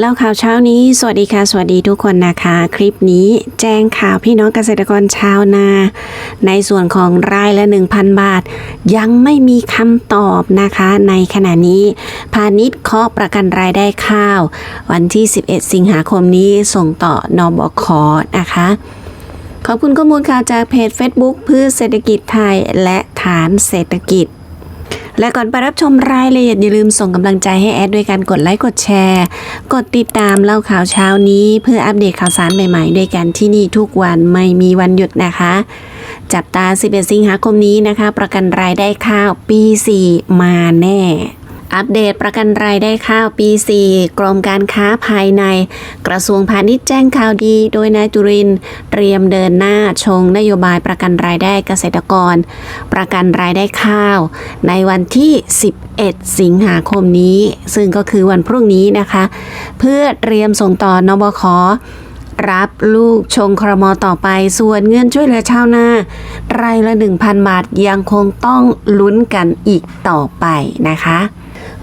เล่าข่าวเช้านี้ สวัสดีค่ะ สวัสดีทุกคนนะคะ คลิปนี้แจ้งข่าวพี่น้องเกษตรกรชาวนา ในส่วนของรายละ 1,000 บาท ยังไม่มีคำตอบนะคะ ในขณะนี้ พาณิชย์เคาะประกันรายได้ข้าว วันที่ 11 สิงหาคมนี้ส่งต่อนบคอนะคะ ขอบคุณข้อมูลข่าวจากเพจ Facebook พืชเศรษฐกิจไทยและฐานเศรษฐกิจ และก่อนไปรับชมรายละเอียดอย่าลืมส่งกำลังใจให้แอดด้วยการกดไลค์กดแชร์ กดติดตามเล่าข่าวเช้านี้ เพื่ออัปเดตข่าวสารใหม่ๆ ด้วยกันที่นี่ทุกวันไม่มีวันหยุดนะคะ จับตา 11 สิงหาคมนี้นะคะ ประกันรายได้ข้าวปี 4 มาแน่ อัปเดตประกันรายได้ข้าวปี 4 กรมการค้าภายใน กระทรวงพาณิชย์แจ้งข่าวดี โดยนายจุรินเตรียมเดินหน้าชงนโยบายประกันรายได้เกษตรกร ประกันรายได้ข้าว ในวันที่ 11 สิงหาคมนี้ ซึ่งก็คือวันพรุ่งนี้นะคะ เพื่อเตรียมส่งต่อนบครับลูกชงครมต่อไปส่วนเงินช่วยเหลือชาวนารายละ 1,000 บาทยังคงต้องลุ้นกันอีกต่อไปนะคะ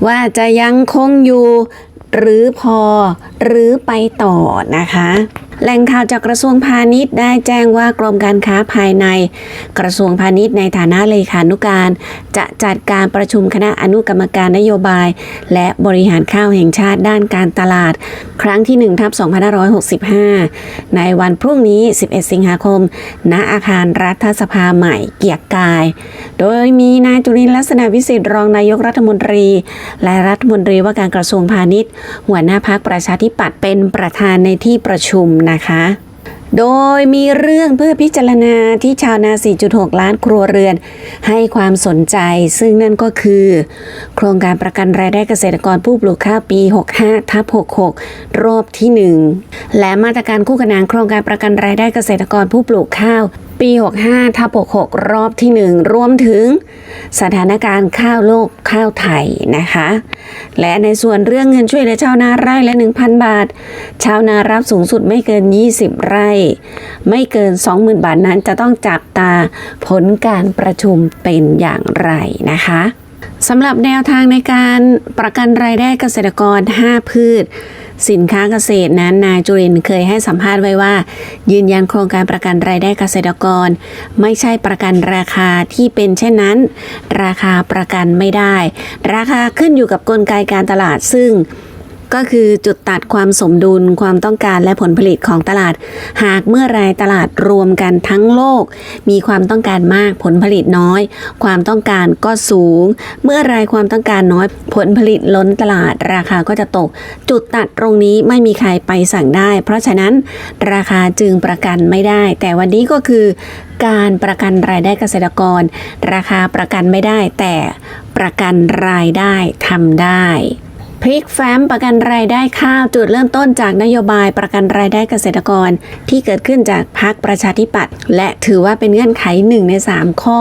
ว่าจะยังคงอยู่ หรือพอหรือไปต่อนะคะ แหล่งข่าวจากกระทรวงพาณิชย์ได้แจ้งว่ากรมการค้าภายใน กระทรวงพาณิชย์ในฐานะเลขานุการ จะจัดการประชุมคณะอนุกรรมการนโยบาย และบริหารข้าวแห่งชาติด้านการตลาด ครั้งที่1ทับ2565 ในวันพรุ่งนี้ 11 สิงหาคม ณอาคารรัฐสภาใหม่เกียรกาย โดยมีนายจุรินลักษณะวิสิทธิ์รองนายกรัฐมนตรี และรัฐมนตรีว่าการกระทรวงพาณิชย์ หัวหน้าพักประชาธิปัตย์เป็นประธานในที่ประชุมนะคะ โดยมีเรื่องเพื่อพิจารณาที่ชาวนา 4.6 ล้านครัวเรือน ให้ความสนใจ ซึ่งนั่นก็คือ โครงการประกันรายได้เกษตรกรผู้ปลูกข้าวปี 65ทับ66 รอบที่ 1 และมาตรการคู่ขนานโครงการประกันรายได้เกษตรกรผู้ปลูกข้าว ปี 65ทับ66 รอบที่ 1 รวมถึงสถานการณ์ข้าวโลกข้าวไทยนะคะ และในส่วนเรื่องเงินช่วยเหลือชาวนาไร่ละ 1,000 บาท ชาวนารับสูงสุดไม่เกิน 20 ไร่ ไม่เกิน 20,000 บาทนั้นจะต้องจับตาผลการประชุมเป็นอย่างไรนะคะสำหรับแนวทางในการประกันรายได้เกษตรกร 5 พืช สินค้าเกษตรนั้นนายจุรินเคยให้สัมภาษณ์ไว้ว่า ยืนยันโครงการประกันรายได้เกษตรกร ไม่ใช่ประกันราคาที่เป็นเช่นนั้น ราคาประกันไม่ได้ ราคาขึ้นอยู่กับกลไกการตลาดซึ่ง ก็คือจุดตัดความสมดุลความต้องการและผลผลิตของตลาด หากเมื่อไรตลาดรวมกันทั้งโลก มีความต้องการมากผลผลิตน้อย ความต้องการก็สูง เมื่อไรความต้องการน้อยผลผลิตล้นตลาดราคาก็จะตก จุดตัดตรงนี้ไม่มีใครไปสั่งได้ เพราะฉะนั้นราคาจึงประกันไม่ได้ แต่วันนี้ก็คือการประกันรายได้เกษตรกร ราคาประกันไม่ได้แต่ประกันรายได้ทำได้ พริกแฟ้มประกันรายได้ข้าวจุดเริ่มต้นจากนโยบายประกันรายได้เกษตรกร ที่เกิดขึ้นจากพรรคประชาธิปัตย์และถือว่าเป็นเงื่อนไขหนึ่งใน 3 ข้อ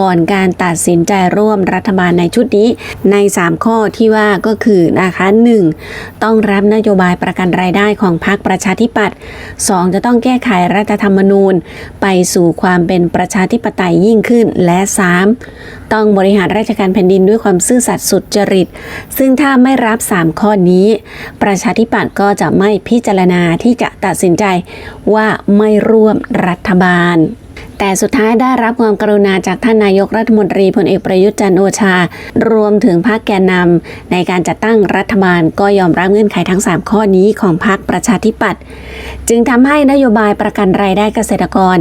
ก่อนการตัดสินใจร่วมรัฐบาลในชุดนี้ ใน 3 ข้อที่ว่าก็คือนะคะ 1. ต้องรับนโยบายประกันรายได้ของพรรคประชาธิปัตย์ 2. จะต้องแก้ไขรัฐธรรมนูญ ไปสู่ความเป็นประชาธิปไตยยิ่งขึ้นและ 3. ต้องบริหารราชการแผ่นดินด้วยความซื่อสัตย์สุจริต ซึ่งถ้าไม่รับ 3 ข้อนี้ ประชาธิปัตย์ก็จะไม่พิจารณาที่จะตัดสินใจว่าไม่ร่วมรัฐบาล แต่สุดท้ายได้รับความกรุณาจากท่านนายกรัฐมนตรีพลเอกประยุทธ์จันโอชา รวมถึงภาคแกนนำในการจัดตั้งรัฐบาลก็ยอมรับเงื่อนไขทั้ง 3 ข้อนี้ของพรรคประชาธิปัตย์จึงทำให้นโยบายประกันรายได้เกษตรกร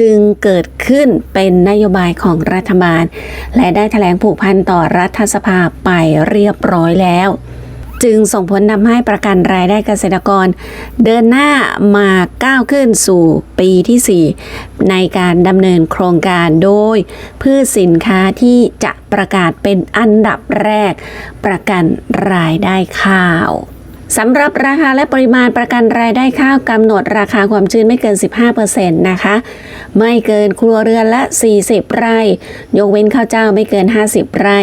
จึงเกิดขึ้นเป็นนโยบายของรัฐบาล และได้แถลงผูกพันต่อรัฐสภาไปเรียบร้อยแล้ว จึงส่งผลทำให้ประกันรายได้เกษตรกร เดินหน้ามาก้าวขึ้นสู่ปีที่ 4 ในการดำเนินโครงการโดย พืชสินค้าที่จะประกาศเป็นอันดับแรก ประกันรายได้ข้าว สำหรับราคาและปริมาณประกันรายได้ข้าวกำหนดราคาความชื้นไม่เกิน 15%นะคะ ไม่เกินครัวเรือนละ 40 ไร่ ยกเว้นข้าวเจ้าไม่เกิน 50 ไร่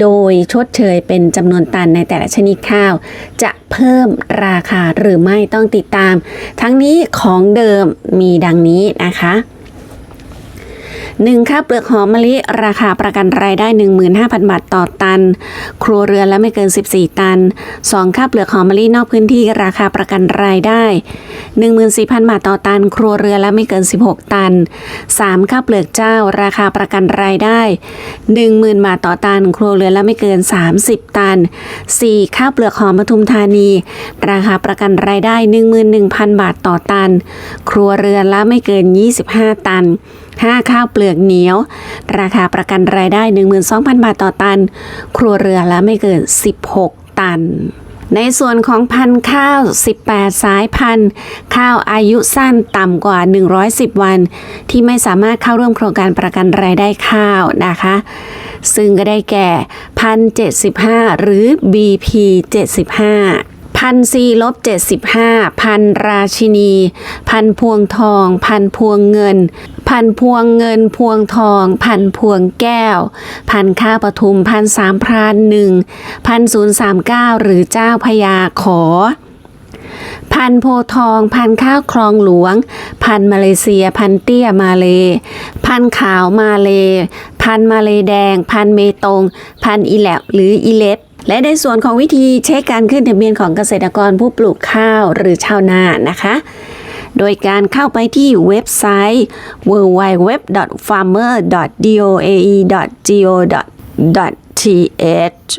โดยชดเชยเป็นจำนวนตันในแต่ละชนิดข้าว จะเพิ่มราคาหรือไม่ต้องติดตาม ทั้งนี้ของเดิมมีดังนี้นะคะ 1 ค่าเปลือกหอมมะลิ ราคาประกันรายได้ 15,000 บาทต่อตัน ครัวเรือนและไม่เกิน 14 ตัน 2 ค่าเปลือกหอมมะลินอกพื้นที่ราคาประกันรายได้ 14,000 บาทต่อตัน ครัวเรือนและไม่เกิน 16 ตัน 3 ค่าเปลือกเจ้า ราคาประกันรายได้ 10,000 บาทต่อตัน ครัวเรือนและไม่เกิน 30 ตัน 4 ค่าเปลือกหอมปทุมธานี ราคาประกันรายได้ 11,000 บาทต่อตัน ครัวเรือนละไม่เกิน 25 ตัน 5 ข้าวเปลือกเหนียว ราคาประกันรายได้ 12,000 บาทต่อตัน ครัวเรือนละไม่เกิน 16 ตันในส่วนของพันธุ์ข้าว 18 สายพันธุ์ ข้าวอายุสั้นต่ำกว่า 110 วัน ที่ไม่สามารถเข้าร่วมโครงการประกันรายได้ข้าวนะคะ ซึ่งก็ได้แก่พัน75หรือ BP 75พันซีลบ75พันราชินี พันพวงทอง พันพวงเงิน พันพวงเงินพวงทอง พันพวงแก้ว พันข้าปทุมพันสามพรานหนึ่งพันศูนย์สามเก้าหรือเจ้าพญาขอพันโพทอง พันข้าวคลองหลวง พันมาเลเซีย พันเตี้ยมาเล พันขาวมาเล พันมาเลแดง พันเมตง พันอีแลบหรืออีเล็บและในส่วนของวิธีเช็คการขึ้นทะเบียนของเกษตรกรผู้ปลูกข้าวหรือชาวนานะคะ โดยการเข้าไปที่เว็บไซต์ www.farmer.doae.go.th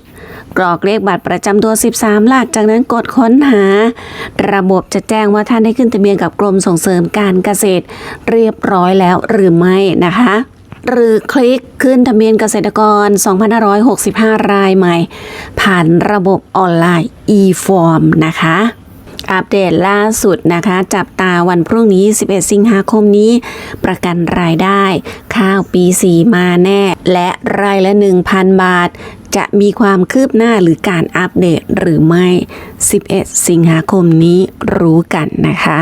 กรอกเลขบัตรประจำตัว 13 หลัก จากนั้นกดค้นหา ระบบจะแจ้งว่าท่านได้ขึ้นทะเบียนกับกรมส่งเสริมการเกษตร เรียบร้อยแล้วหรือไม่นะคะหรือคลิกขึ้นทะเบียนเกษตรกร 2,565 รายใหม่ ผ่านระบบออนไลน์ e-form นะคะ อัปเดตล่าสุดนะคะ จับตาวันพรุ่งนี้ 11 สิงหาคมนี้ ประกันรายได้ ข้าวปี 4 มาแน่ และรายละ 1,000 บาท จะมีความคืบหน้าหรือการอัปเดตหรือไม่ 11 สิงหาคมนี้รู้กันนะคะ